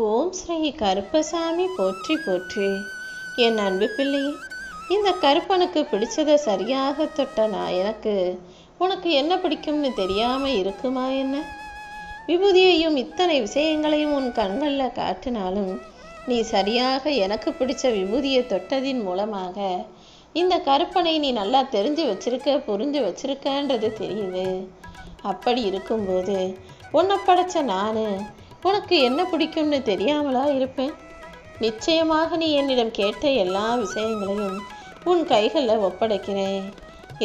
ஓம் ஸ்ரீ கருப்பசாமி போற்றி போற்றி. என் அன்பு பிள்ளை இந்த கருப்பனுக்கு பிடிச்சதை சரியாக தொட்ட நான் எனக்கு உனக்கு என்ன பிடிக்கும்னு தெரியாமல் இருக்குமா என்ன? விபூதியையும் இத்தனை விஷயங்களையும் உன் கண்களில் காட்டினாலும் நீ சரியாக எனக்கு பிடிச்ச விபூதியை தொட்டதின் மூலமாக இந்த கருப்பனை நீ நல்லா தெரிஞ்சு வச்சிருக்க புரிஞ்சு வச்சிருக்கன்றது தெரியுது. அப்படி இருக்கும்போது உன்னை படைச்ச நான் உனக்கு என்ன பிடிக்கும்னு தெரியாமலா இருப்பேன்? நிச்சயமாக நீ என்னிடம் கேட்ட எல்லா விஷயங்களையும் உன் கைகளில் ஒப்படைக்கிறேன்.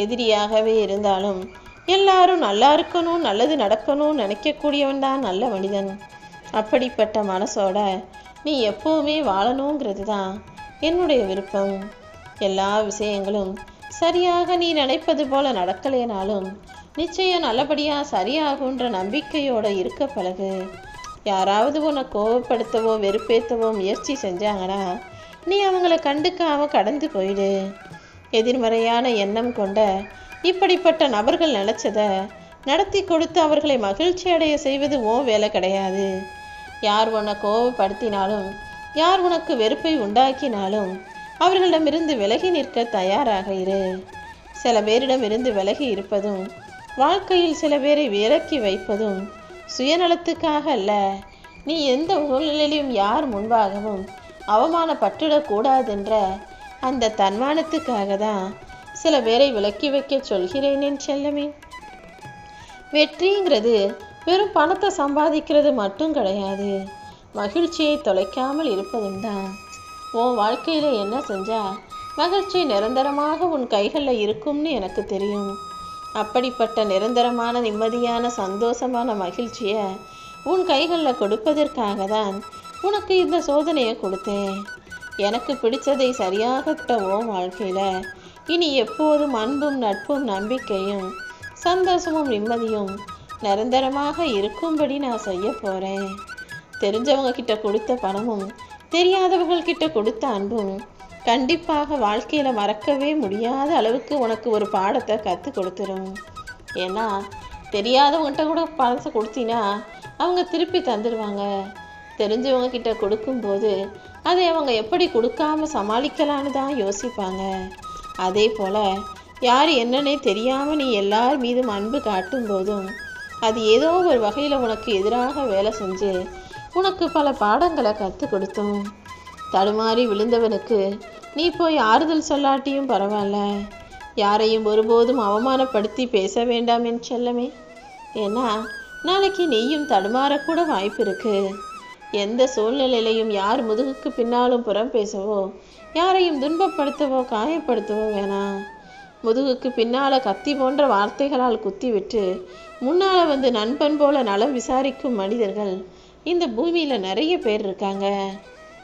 எதிரியாகவே இருந்தாலும் எல்லாரும் நல்லா இருக்கணும் நல்லது நடக்கணும்னு நினைக்கக்கூடியவன் தான் நல்ல மனிதன். அப்படிப்பட்ட மனசோட நீ எப்போவுமே வாழணுங்கிறது தான் என்னுடைய விருப்பம். எல்லா விஷயங்களும் சரியாக நீ நினைப்பது போல நடக்கலேனாலும் நிச்சயம் நல்லபடியாக சரியாகுன்ற நம்பிக்கையோடு இருக்க பழகு. யாராவது உன்னை கோவப்படுத்தவோ வெறுப்பேற்றவோ முயற்சி செஞ்சாங்கன்னா நீ அவங்கள கண்டுக்காம கடந்து போயிடு. எதிர்மறையான எண்ணம் கொண்ட இப்படிப்பட்ட நபர்கள் நினைச்சத நடத்தி கொடுத்து அவர்களை மகிழ்ச்சி அடைய செய்வது ஓ வேலை கிடையாது. யார் உன்னை கோவப்படுத்தினாலும் யார் உனக்கு வெறுப்பை உண்டாக்கினாலும் அவர்களிடமிருந்து விலகி நிற்க தயாராக இரு. சில பேரிடமிருந்து விலகி இருப்பதும் வாழ்க்கையில் சில பேரை விலக்கி வைப்பதும் சுயநலத்துக்காக அல்ல. நீ எந்த சூழ்நிலையிலும் யார் முன்பாகவும் அவமானப்பட்டுடக்கூடாதென்ற அந்த தன்மானத்துக்காக தான் சில பேரை விலக்கி வைக்க சொல்கிறேன் செல்லமே. வெற்றிங்கிறது வெறும் பணத்தை சம்பாதிக்கிறது மட்டும் கிடையாது. மகிழ்ச்சியை தொலைக்காமல் இருப்பதும் தான். உன் வாழ்க்கையில் என்ன செஞ்சா மகிழ்ச்சி நிரந்தரமாக உன் கைகளில் இருக்கும்னு எனக்கு தெரியும். அப்படிப்பட்ட நிரந்தரமான நிம்மதியான சந்தோஷமான மகிழ்ச்சியை உன் கைகளில் கொடுப்பதற்காக தான் உனக்கு இந்த சோதனையை கொடுத்தேன். எனக்கு பிடிச்சதை சரியாக வாழ்க்கையில் இனி எப்போதும் அன்பும் நட்பும் நம்பிக்கையும் சந்தோஷமும் நிம்மதியும் நிரந்தரமாக இருக்கும்படி நான் செய்ய போகிறேன் தெரிஞ்சவங்க கிட்ட கொடுத்த பணமும் தெரியாதவர்கள் கிட்ட கொடுத்த அன்பும் கண்டிப்பாக வாழ்க்கையில் மறக்கவே முடியாத அளவுக்கு உனக்கு ஒரு பாடத்தை கற்றுக் கொடுத்துரும். ஏன்னா தெரியாதவங்ககிட்ட கூட பணத்தை கொடுத்தீங்கன்னா அவங்க திருப்பி தந்துடுவாங்க தெரிஞ்சவங்க கிட்ட கொடுக்கும்போது அதை அவங்க எப்படி கொடுக்காம சமாளிக்கலான்னு தான் யோசிப்பாங்க. அதே போல் யார் என்னன்னே தெரியாமல் நீ எல்லார் மீதும் அன்பு காட்டும் போதும் அது ஏதோ ஒரு வகையில் உனக்கு எதிராக வேலை செஞ்சு உனக்கு பல பாடங்களை கற்றுக் கொடுத்தோம். தடுமாறி விழுந்தவனுக்கு நீ போய் ஆறுதல் சொல்லாட்டியும் பரவாயில்ல. யாரையும் ஒருபோதும் அவமானப்படுத்தி பேச வேண்டாம் என் செல்லமே. ஏன்னா நாளைக்கு நீயும் தடுமாறக்கூட வாய்ப்பு இருக்கு. எந்த சூழ்நிலையிலையும் யார் முதுகுக்கு பின்னாலும் புறம் பேசவோ யாரையும் துன்பப்படுத்தவோ காயப்படுத்தவோ வேணாம் முதுகுக்கு பின்னால கத்தி போன்ற வார்த்தைகளால் குத்திவிட்டு முன்னால வந்து நண்பன் போல நலம் விசாரிக்கும் மனிதர்கள் இந்த பூமியில நிறைய பேர் இருக்காங்க.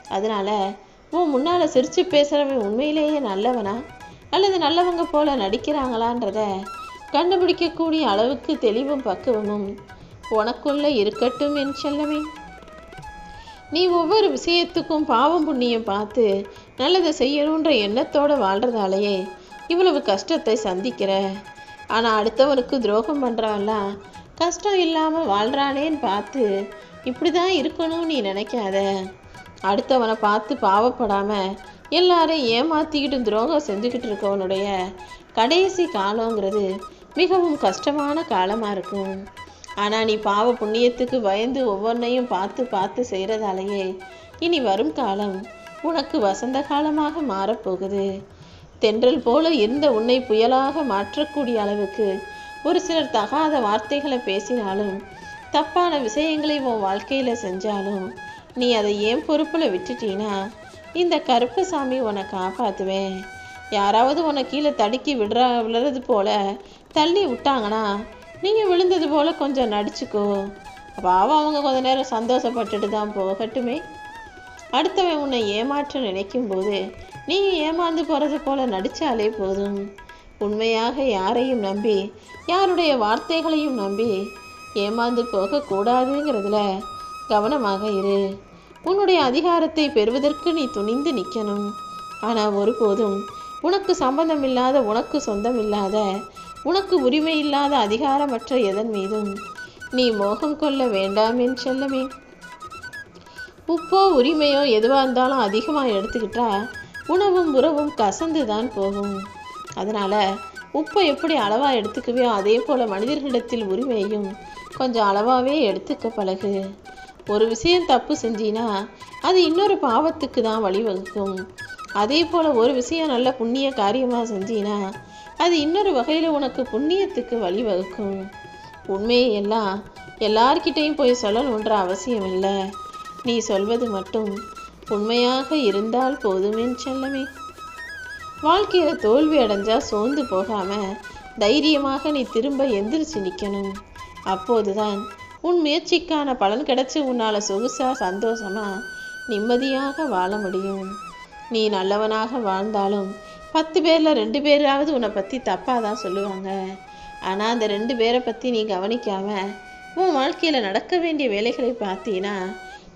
அதனால உன் முன்னால் சிரித்து பேசுறவன் உண்மையிலேயே நல்லவனா? அல்லது நல்லவங்க போல நடிக்கிறாங்களான்றத கண்டுபிடிக்கக்கூடிய அளவுக்கு தெளிவும் பக்குவமும் உனக்குள்ள இருக்கட்டும் என் செல்லமே. நீ ஒவ்வொரு விஷயத்துக்கும் பாவம் புண்ணியம் பார்த்து நல்லதை செய்யணுன்ற எண்ணத்தோட வாழ்கிறதாலேயே இவ்வளவு கஷ்டத்தை சந்திக்கிற. ஆனால் அடுத்தவனுக்கு துரோகம் பண்ணுறவெல்லாம் கஷ்டம் இல்லாமல் வாழ்கிறானேன்னு பார்த்து இப்படி தான் இருக்கணும்னு நீ நினைக்காத. அடுத்தவனை பார்த்து பாவப்படாமல் எல்லாரையும் ஏமாற்றிக்கிட்டு துரோகம் செஞ்சுக்கிட்டு இருக்கவனுடைய கடைசி காலங்கிறது மிகவும் கஷ்டமான காலமாக இருக்கும். ஆனால் நீ பாவ புண்ணியத்துக்கு பயந்து ஒவ்வொன்றையும் பார்த்து பார்த்து செய்கிறதாலேயே இனி வரும் காலம் உனக்கு வசந்த காலமாக மாறப்போகுது. தென்றல் போல இருந்த உன்னை புயலாக மாற்றக்கூடிய அளவுக்கு ஒரு சிலர் தகாத வார்த்தைகளை பேசினாலும் தப்பான விஷயங்களை உன் வாழ்க்கையில் செஞ்சாலும் நீ அதை ஏன் பொறுப்பில் விட்டுட்டீனா? இந்த கருப்பசாமி உன்னை காப்பாற்றுவேன் யாராவது உன்னை கீழே தடுக்கி விடுறா விழுறது போல தள்ளி விட்டாங்கன்னா நீங்கள் விழுந்தது போல் கொஞ்சம் நடிச்சுக்கோ. பாவம் அவங்க கொஞ்ச நேரம் சந்தோஷப்பட்டுட்டு தான் போகட்டுமே. அடுத்தவன் உன்னை ஏமாற்ற நினைக்கும் போது நீ ஏமாந்து போகிறது போல நடித்தாலே போதும். உண்மையாக யாரையும் நம்பி யாருடைய வார்த்தைகளையும் நம்பி ஏமாந்து போகக்கூடாதுங்கிறதுல கவனமாக இரு. உன்னுடைய அதிகாரத்தை பெறுவதற்கு நீ துணிந்து நிற்கணும் ஆனால் ஒருபோதும் உனக்கு சம்பந்தமில்லாத உனக்கு சொந்தமில்லாத உனக்கு உரிமை இல்லாத அதிகாரமற்ற எதன் மீதும் நீ மோகம் கொள்ள வேண்டாம் என் செல்லமே. உப்போ உரிமையோ எதுவாக இருந்தாலும் அதிகமாக எடுத்துக்கிட்டா உணவும் உறவும் கசந்து தான் போகும். அதனால் உப்பை எப்படி அளவாக எடுத்துக்குவியோ அதே போல் மனிதர்களிடத்தில் உரிமையும் கொஞ்சம் அளவாகவே எடுத்துக்க பழகு. ஒரு விஷயம் தப்பு செஞ்சினா அது இன்னொரு பாவத்துக்கு தான் வழிவகுக்கும். அதே போல் ஒரு விஷயம் நல்ல புண்ணிய காரியமாக செஞ்சினா அது இன்னொரு வகையில் உனக்கு புண்ணியத்துக்கு வழிவகுக்கும். உண்மையை எல்லாம் எல்லார்கிட்டையும் போய் சொல்லணுன்ற அவசியம் இல்லை நீ சொல்வது மட்டும் உண்மையாக இருந்தால் போதுமேன் செல்லமே. வாழ்க்கையில் தோல்வி அடைஞ்சா சோர்ந்து போகாமல் தைரியமாக நீ திரும்ப எந்திரிச்சு நிற்கணும் அப்போதுதான் உன் முயற்சிக்கான பலன் கிடைச்சி உன்னால் சொகுசா சந்தோஷமா நிம்மதியாக வாழ முடியும். நீ நல்லவனாக வாழ்ந்தாலும் பத்து பேரில் ரெண்டு பேராவது உன்னை பற்றி தப்பாக தான் சொல்லுவாங்க. ஆனால் அந்த ரெண்டு பேரை பற்றி நீ கவனிக்காம உன் வாழ்க்கையில் நடக்க வேண்டிய வேலைகளை பார்த்தீன்னா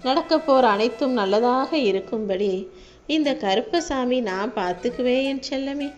நடக்க போகிற அனைத்தும் நல்லதாக இருக்கும்படி இந்த கருப்பசாமி நான் பார்த்துக்குவேன் என் செல்லமே.